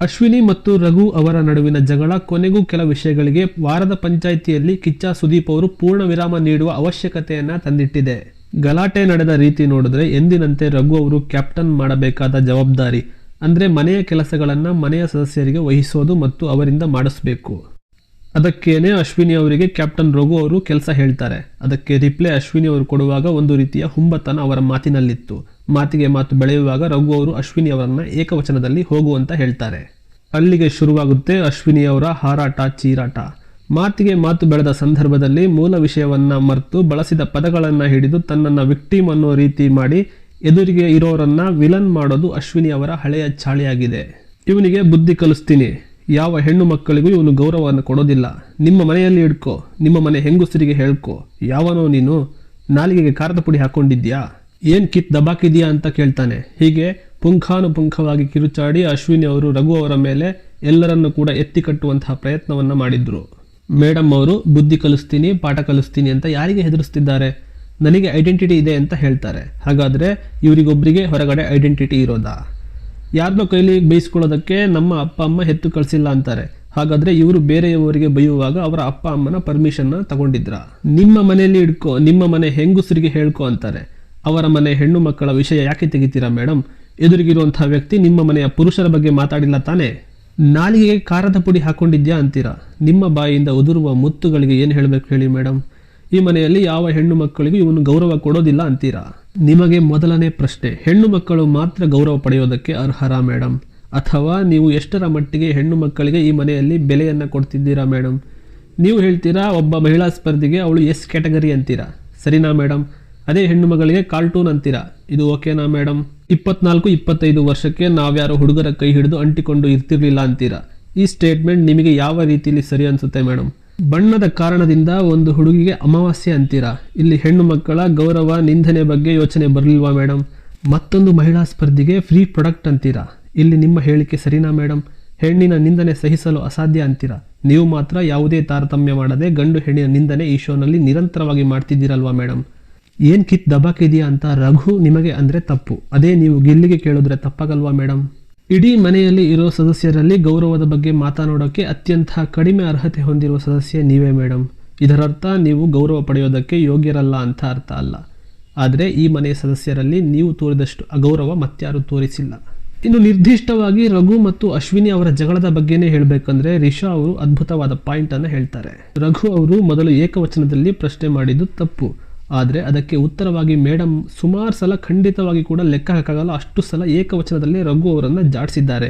ಅಶ್ವಿನಿ ಮತ್ತು ರಘು ಅವರ ನಡುವಿನ ಜಗಳ ಕೊನೆಗೂ ಕೆಲ ವಿಷಯಗಳಿಗೆ ವಾರದ ಪಂಚಾಯಿತಿಯಲ್ಲಿ ಕಿಚ್ಚ ಸುದೀಪ್ ಅವರು ಪೂರ್ಣ ವಿರಾಮ ನೀಡುವ ಅವಶ್ಯಕತೆಯನ್ನ ತಂದಿಟ್ಟಿದೆ. ಗಲಾಟೆ ನಡೆದ ರೀತಿ ನೋಡಿದ್ರೆ ಎಂದಿನಂತೆ ರಘು ಅವರು ಕ್ಯಾಪ್ಟನ್ ಮಾಡಬೇಕಾದ ಜವಾಬ್ದಾರಿ. ಅಂದ್ರೆ ಮನೆಯ ಕೆಲಸಗಳನ್ನ ಮನೆಯ ಸದಸ್ಯರಿಗೆ ವಹಿಸೋದು ಮತ್ತು ಅವರಿಂದ ಮಾಡಿಸ್ಬೇಕು. ಅದಕ್ಕೇನೆ ಅಶ್ವಿನಿ ಅವರಿಗೆ ಕ್ಯಾಪ್ಟನ್ ರಘು ಅವರು ಕೆಲಸ ಹೇಳ್ತಾರೆ. ಅದಕ್ಕೆ ರಿಪ್ಲೈ ಅಶ್ವಿನಿ ಅವರು ಕೊಡುವಾಗ ಒಂದು ರೀತಿಯ ಹುಂಬತನ ಅವರ ಮಾತಿನಲ್ಲಿತ್ತು. ಮಾತಿಗೆ ಮಾತು ಬೆಳೆಯುವಾಗ ರಘು ಅವರು ಅಶ್ವಿನಿ ಅವರನ್ನು ಏಕವಚನದಲ್ಲಿ ಹೋಗುವಂತ ಹೇಳ್ತಾರೆ. ಅಲ್ಲಿಗೆ ಶುರುವಾಗುತ್ತೆ ಅಶ್ವಿನಿ ಅವರ ಹಾರಾಟ ಚೀರಾಟ. ಮಾತಿಗೆ ಮಾತು ಬೆಳೆದ ಸಂದರ್ಭದಲ್ಲಿ ಮೂಲ ವಿಷಯವನ್ನ ಮರೆತು ಬಳಸಿದ ಪದಗಳನ್ನ ಹಿಡಿದು ತನ್ನನ್ನ ವಿಕ್ಟಿಮ್ ಅನ್ನೋ ರೀತಿ ಮಾಡಿ ಎದುರಿಗೆ ಇರೋರನ್ನು ವಿಲನ್ ಮಾಡೋದು ಅಶ್ವಿನಿ ಅವರ ಹಳೆಯ ಚಾಳಿಯಾಗಿದೆ. ಇವನಿಗೆ ಬುದ್ಧಿ ಕಲಿಸ್ತೀನಿ. ಯಾವ ಹೆಣ್ಣು ಮಕ್ಕಳಿಗೂ ಇವನು ಗೌರವವನ್ನು ಕೊಡೋದಿಲ್ಲ. ನಿಮ್ಮ ಮನೆಯಲ್ಲಿ ಇಡ್ಕೋ ನಿಮ್ಮ ಮನೆ ಹೆಂಗುಸರಿಗೆ ಹೇಳ್ಕೊ. ಯಾವನೋ ನೀನು ನಾಲಿಗೆಗೆ ಖಾರದ ಪುಡಿ ಹಾಕೊಂಡಿದ್ಯಾ? ಏನ್ ಕಿತ್ ದಬಾಕಿದ್ಯಾ ಅಂತ ಕೇಳ್ತಾನೆ. ಹೀಗೆ ಪುಂಖಾನುಪುಂಖವಾಗಿ ಕಿರುಚಾಡಿ ಅಶ್ವಿನಿ ಅವರು ರಘು ಅವರ ಮೇಲೆ ಎಲ್ಲರನ್ನು ಕೂಡ ಎತ್ತಿ ಕಟ್ಟುವಂತಹ ಪ್ರಯತ್ನವನ್ನ ಮಾಡಿದ್ರು. ಮೇಡಮ್ ಅವರು, ಬುದ್ಧಿ ಕಲಿಸ್ತೀನಿ, ಪಾಠ ಕಲಿಸ್ತೀನಿ ಅಂತ ಯಾರಿಗೆ ಹೆದರಿಸ್ತಿದ್ದಾರೆ? ನನಗೆ ಐಡೆಂಟಿಟಿ ಇದೆ ಅಂತ ಹೇಳ್ತಾರೆ. ಹಾಗಾದ್ರೆ ಇವರಿಗೊಬ್ಬರಿಗೆ ಹೊರಗಡೆ ಐಡೆಂಟಿಟಿ ಇರೋದಾ? ಯಾರನ್ನೋ ಕೈಲಿ ಬೈಸ್ಕೊಳ್ಳೋದಕ್ಕೆ ನಮ್ಮ ಅಪ್ಪ ಅಮ್ಮ ಹೆತ್ತು ಕಳಿಸಿಲ್ಲ ಅಂತಾರೆ. ಹಾಗಾದರೆ ಇವರು ಬೇರೆಯವರಿಗೆ ಬೈಯುವಾಗ ಅವರ ಅಪ್ಪ ಅಮ್ಮನ ಪರ್ಮಿಷನ್ನ ತಗೊಂಡಿದ್ರ. ನಿಮ್ಮ ಮನೆಯಲ್ಲಿ ಇಡ್ಕೋ ನಿಮ್ಮ ಮನೆ ಹೆಂಗುಸರಿಗೆ ಹೇಳ್ಕೊ ಅಂತಾರೆ. ಅವರ ಮನೆ ಹೆಣ್ಣು ಮಕ್ಕಳ ವಿಷಯ ಯಾಕೆ ತೆಗಿತೀರಾ ಮೇಡಮ್ ಎದುರಿಗಿರುವಂತಹ ವ್ಯಕ್ತಿ ನಿಮ್ಮ ಮನೆಯ ಪುರುಷರ ಬಗ್ಗೆ ಮಾತಾಡಿಲ್ಲ ತಾನೇ? ನಾಲಿಗೆಗೆ ಖಾರದ ಪುಡಿ ಹಾಕೊಂಡಿದ್ಯಾ ಅಂತೀರಾ? ನಿಮ್ಮ ಬಾಯಿಯಿಂದ ಉದುರುವ ಮುತ್ತುಗಳಿಗೆ ಏನು ಹೇಳಬೇಕು ಹೇಳಿ ಮೇಡಮ್ ಈ ಮನೆಯಲ್ಲಿ ಯಾವ ಹೆಣ್ಣು ಮಕ್ಕಳಿಗೂ ಇವನು ಗೌರವ ಕೊಡೋದಿಲ್ಲ ಅಂತೀರಾ? ನಿಮಗೆ ಮೊದಲನೇ ಪ್ರಶ್ನೆ, ಹೆಣ್ಣು ಮಕ್ಕಳು ಮಾತ್ರ ಗೌರವ ಪಡೆಯೋದಕ್ಕೆ ಅರ್ಹರ ಮೇಡಮ್ ಅಥವಾ ನೀವು ಎಷ್ಟರ ಮಟ್ಟಿಗೆ ಹೆಣ್ಣು ಮಕ್ಕಳಿಗೆ ಈ ಮನೆಯಲ್ಲಿ ಬೆಲೆಯನ್ನು ಕೊಡ್ತಿದ್ದೀರಾ ಮೇಡಮ್ ನೀವು ಹೇಳ್ತೀರಾ, ಒಬ್ಬ ಮಹಿಳಾ ಸ್ಪರ್ಧಿಗೆ ಅವಳು ಎಸ್ ಕ್ಯಾಟಗರಿ ಅಂತೀರಾ? ಸರಿನಾ ಮೇಡಮ್ ಅದೇ ಹೆಣ್ಣು ಮಗಳಿಗೆ ಕಾರ್ಟೂನ್ ಅಂತೀರಾ? ಇದು ಓಕೆನಾ ಮೇಡಮ್ ಇಪ್ಪತ್ನಾಲ್ಕು, ಇಪ್ಪತ್ತೈದು ವರ್ಷಕ್ಕೆ ನಾವ್ಯಾರು ಹುಡುಗರ ಕೈ ಹಿಡಿದು ಅಂಟಿಕೊಂಡು ಇರ್ತಿರ್ಲಿಲ್ಲ ಅಂತೀರಾ? ಈ ಸ್ಟೇಟ್ಮೆಂಟ್ ನಿಮಗೆ ಯಾವ ರೀತಿಯಲ್ಲಿ ಸರಿ ಅನ್ಸುತ್ತೆ ಮೇಡಮ್ ಬಣ್ಣದ ಕಾರಣದಿಂದ ಒಂದು ಹುಡುಗಿಗೆ ಅಮಾವಾಸ್ಯೆ ಅಂತೀರಾ? ಇಲ್ಲಿ ಹೆಣ್ಣು ಮಕ್ಕಳ ಗೌರವ, ನಿಂದನೆ ಬಗ್ಗೆ ಯೋಚನೆ ಬರಲಿಲ್ವಾ ಮೇಡಮ್ ಮತ್ತೊಂದು ಮಹಿಳಾ ಸ್ಪರ್ಧಿಗೆ ಫ್ರೀ ಪ್ರಾಡಕ್ಟ್ ಅಂತೀರಾ? ಇಲ್ಲಿ ನಿಮ್ಮ ಹೇಳಿಕೆ ಸರಿನಾ ಮೇಡಮ್ ಹೆಣ್ಣಿನ ನಿಂದನೆ ಸಹಿಸಲು ಅಸಾಧ್ಯ ಅಂತೀರಾ? ನೀವು ಮಾತ್ರ ಯಾವುದೇ ತಾರತಮ್ಯ ಮಾಡದೆ ಗಂಡು ಹೆಣ್ಣಿನ ನಿಂದನೆ ಈ ಶೋನಲ್ಲಿ ನಿರಂತರವಾಗಿ ಮಾಡ್ತಿದ್ದೀರಲ್ವಾ ಮೇಡಮ್ ಏನು ಕಿತ್ ದಬಾಕಿದೆಯಾ ಅಂತ ರಘು ನಿಮಗೆ ಅಂದ್ರೆ ತಪ್ಪು. ಅದೇ ನೀವು ಗಿಲ್ಲಿಗೆ ಕೇಳಿದ್ರೆ ತಪ್ಪಾಗಲ್ವಾ ಮೇಡಮ್ ಇಡೀ ಮನೆಯಲ್ಲಿ ಇರೋ ಸದಸ್ಯರಲ್ಲಿ ಗೌರವದ ಬಗ್ಗೆ ಮಾತನಾಡೋಕ್ಕೆ ಅತ್ಯಂತ ಕಡಿಮೆ ಅರ್ಹತೆ ಹೊಂದಿರುವ ಸದಸ್ಯ ನೀವೇ ಮೇಡಮ್ ಇದರರ್ಥ ನೀವು ಗೌರವ ಪಡೆಯೋದಕ್ಕೆ ಯೋಗ್ಯರಲ್ಲ ಅಂತ ಅರ್ಥ ಅಲ್ಲ. ಆದರೆ ಈ ಮನೆಯ ಸದಸ್ಯರಲ್ಲಿ ನೀವು ತೋರಿದಷ್ಟು ಅಗೌರವ ಮತ್ಯಾರು ತೋರಿಸಿಲ್ಲ. ಇನ್ನು ನಿರ್ದಿಷ್ಟವಾಗಿ ರಘು ಮತ್ತು ಅಶ್ವಿನಿ ಅವರ ಜಗಳದ ಬಗ್ಗೆನೇ ಹೇಳಬೇಕಂದ್ರೆ ರಿಷಾ ಅವರು ಅದ್ಭುತವಾದ ಪಾಯಿಂಟ್ ಅನ್ನು ಹೇಳ್ತಾರೆ. ರಘು ಅವರು ಮೊದಲು ಏಕವಚನದಲ್ಲಿ ಪ್ರಶ್ನೆ ಮಾಡಿದ್ದು ತಪ್ಪು. ಆದರೆ ಅದಕ್ಕೆ ಉತ್ತರವಾಗಿ ಮೇಡಮ್ ಸುಮಾರು ಸಲ ಖಂಡಿತವಾಗಿ ಕೂಡ ಲೆಕ್ಕ ಹಾಕಾಗಲ್ಲ, ಅಷ್ಟು ಸಲ ಏಕವಚನದಲ್ಲಿ ರಘು ಅವರನ್ನು ಜಾಡಿಸಿದ್ದಾರೆ.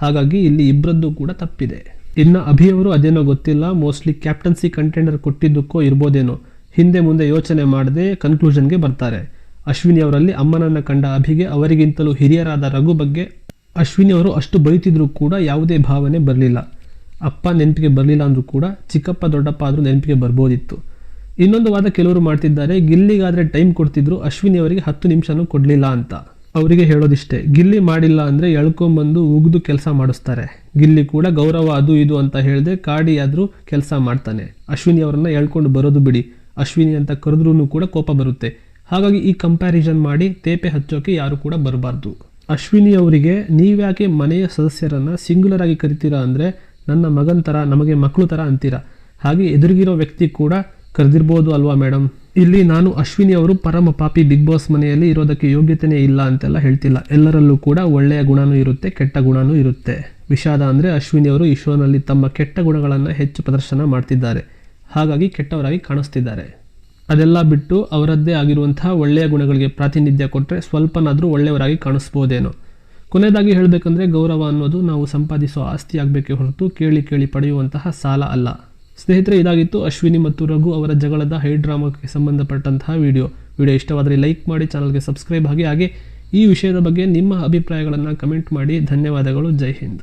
ಹಾಗಾಗಿ ಇಲ್ಲಿ ಇಬ್ಬರದ್ದು ಕೂಡ ತಪ್ಪಿದೆ. ಇನ್ನು ಅಭಿಯವರು ಅದೇನೋ ಗೊತ್ತಿಲ್ಲ, ಮೋಸ್ಟ್ಲಿ ಕ್ಯಾಪ್ಟನ್ಸಿ ಕಂಟೆಂಡರ್ ಕೊಟ್ಟಿದ್ದಕ್ಕೋ ಇರ್ಬೋದೇನೋ, ಹಿಂದೆ ಮುಂದೆ ಯೋಚನೆ ಮಾಡದೆ ಕನ್ಕ್ಲೂಷನ್ಗೆ ಬರ್ತಾರೆ. ಅಶ್ವಿನಿ ಅವರಲ್ಲಿ ಅಮ್ಮನನ್ನು ಕಂಡ ಅಭಿಗೆ ಅವರಿಗಿಂತಲೂ ಹಿರಿಯರಾದ ರಘು ಬಗ್ಗೆ ಅಶ್ವಿನಿ ಅವರು ಅಷ್ಟು ಬೈತಿದ್ರು ಕೂಡ ಯಾವುದೇ ಭಾವನೆ ಬರಲಿಲ್ಲ. ಅಪ್ಪ ನೆನಪಿಗೆ ಬರಲಿಲ್ಲ ಅಂದರೂ ಕೂಡ ಚಿಕ್ಕಪ್ಪ ದೊಡ್ಡಪ್ಪ ಆದರೂ ನೆನಪಿಗೆ ಬರ್ಬೋದಿತ್ತು. ಇನ್ನೊಂದು ವಾದ ಕೆಲವರು ಮಾಡ್ತಿದ್ದಾರೆ, ಗಿಲ್ಲಿಗಾದ್ರೆ ಟೈಮ್ ಕೊಡ್ತಿದ್ರು, ಅಶ್ವಿನಿ ಅವರಿಗೆ ಹತ್ತು ನಿಮಿಷನೂ ಕೊಡಲಿಲ್ಲ ಅಂತ. ಅವರಿಗೆ ಹೇಳೋದಿಷ್ಟೇ, ಗಿಲ್ಲಿ ಮಾಡಿಲ್ಲ ಅಂದರೆ ಎಳ್ಕೊಂಬಂದು ಉಗಿದು ಕೆಲಸ ಮಾಡಿಸ್ತಾರೆ. ಗಿಲ್ಲಿ ಕೂಡ ಗೌರವ ಅದು ಇದು ಅಂತ ಹೇಳಿದೆ ಕಾಡಿ ಆದರೂ ಕೆಲಸ ಮಾಡ್ತಾನೆ. ಅಶ್ವಿನಿ ಅವರನ್ನು ಎಳ್ಕೊಂಡು ಬರೋದು ಬಿಡಿ, ಅಶ್ವಿನಿ ಅಂತ ಕರೆದ್ರೂ ಕೂಡ ಕೋಪ ಬರುತ್ತೆ. ಹಾಗಾಗಿ ಈ ಕಂಪ್ಯಾರಿಸನ್ ಮಾಡಿ ತೇಪೆ ಹಚ್ಚೋಕೆ ಯಾರು ಕೂಡ ಬರಬಾರ್ದು. ಅಶ್ವಿನಿ ಅವರಿಗೆ ನೀವ್ಯಾಕೆ ಮನೆಯ ಸದಸ್ಯರನ್ನ ಸಿಂಗ್ಯುಲರ್ ಆಗಿ ಕರಿತೀರಾ ಅಂದರೆ, ನನ್ನ ಮಗನ ಥರ ನಮಗೆ ಮಕ್ಕಳು ಥರ ಅಂತೀರಾ? ಹಾಗೆ ಎದುರಿಗಿರೋ ವ್ಯಕ್ತಿ ಕೂಡ ಕರೆದಿರ್ಬೋದು ಅಲ್ವಾ ಮೇಡಮ್ ಇಲ್ಲಿ ನಾನು ಅಶ್ವಿನಿ ಅವರು ಪರಮ ಪಾಪಿ ಬಿಗ್ ಬಾಸ್ ಮನೆಯಲ್ಲಿ ಇರೋದಕ್ಕೆ ಯೋಗ್ಯತೆನೇ ಇಲ್ಲ ಅಂತೆಲ್ಲ ಹೇಳ್ತಿಲ್ಲ. ಎಲ್ಲರಲ್ಲೂ ಕೂಡ ಒಳ್ಳೆಯ ಗುಣನೂ ಇರುತ್ತೆ, ಕೆಟ್ಟ ಗುಣನೂ ಇರುತ್ತೆ. ವಿಷಾದ ಅಂದರೆ ಅಶ್ವಿನಿ ಅವರು ಈ ಶೋನಲ್ಲಿ ತಮ್ಮ ಕೆಟ್ಟ ಗುಣಗಳನ್ನು ಹೆಚ್ಚು ಪ್ರದರ್ಶನ ಮಾಡ್ತಿದ್ದಾರೆ. ಹಾಗಾಗಿ ಕೆಟ್ಟವರಾಗಿ ಕಾಣಿಸ್ತಿದ್ದಾರೆ. ಅದೆಲ್ಲ ಬಿಟ್ಟು ಅವರದ್ದೇ ಆಗಿರುವಂತಹ ಒಳ್ಳೆಯ ಗುಣಗಳಿಗೆ ಪ್ರಾತಿನಿಧ್ಯ ಕೊಟ್ಟರೆ ಸ್ವಲ್ಪನಾದರೂ ಒಳ್ಳೆಯವರಾಗಿ ಕಾಣಿಸ್ಬೋದೇನೋ. ಕೊನೆಯದಾಗಿ ಹೇಳಬೇಕಂದ್ರೆ ಗೌರವ ಅನ್ನೋದು ನಾವು ಸಂಪಾದಿಸೋ ಆಸ್ತಿಯಾಗಬೇಕೇ ಹೊರತು ಕೇಳಿ ಕೇಳಿ ಪಡೆಯುವಂತಹ ಸಾಲ ಅಲ್ಲ. ಸ್ನೇಹಿತರೆ, ಇದಾಗಿತ್ತು ಅಶ್ವಿನಿ ಮತ್ತು ರಘು ಅವರ ಜಗಳದ ಹೈ ಡ್ರಾಮಾಕ್ಕೆ ಸಂಬಂಧಪಟ್ಟಂತಹ ವಿಡಿಯೋ. ವಿಡಿಯೋ ಇಷ್ಟವಾದರೆ ಲೈಕ್ ಮಾಡಿ, ಚಾನಲ್ಗೆ ಸಬ್ಸ್ಕ್ರೈಬ್ ಆಗಿ ಹಾಗೆ ಈ ವಿಷಯದ ಬಗ್ಗೆ ನಿಮ್ಮ ಅಭಿಪ್ರಾಯಗಳನ್ನು ಕಮೆಂಟ್ ಮಾಡಿ. ಧನ್ಯವಾದಗಳು. ಜೈ ಹಿಂದ್.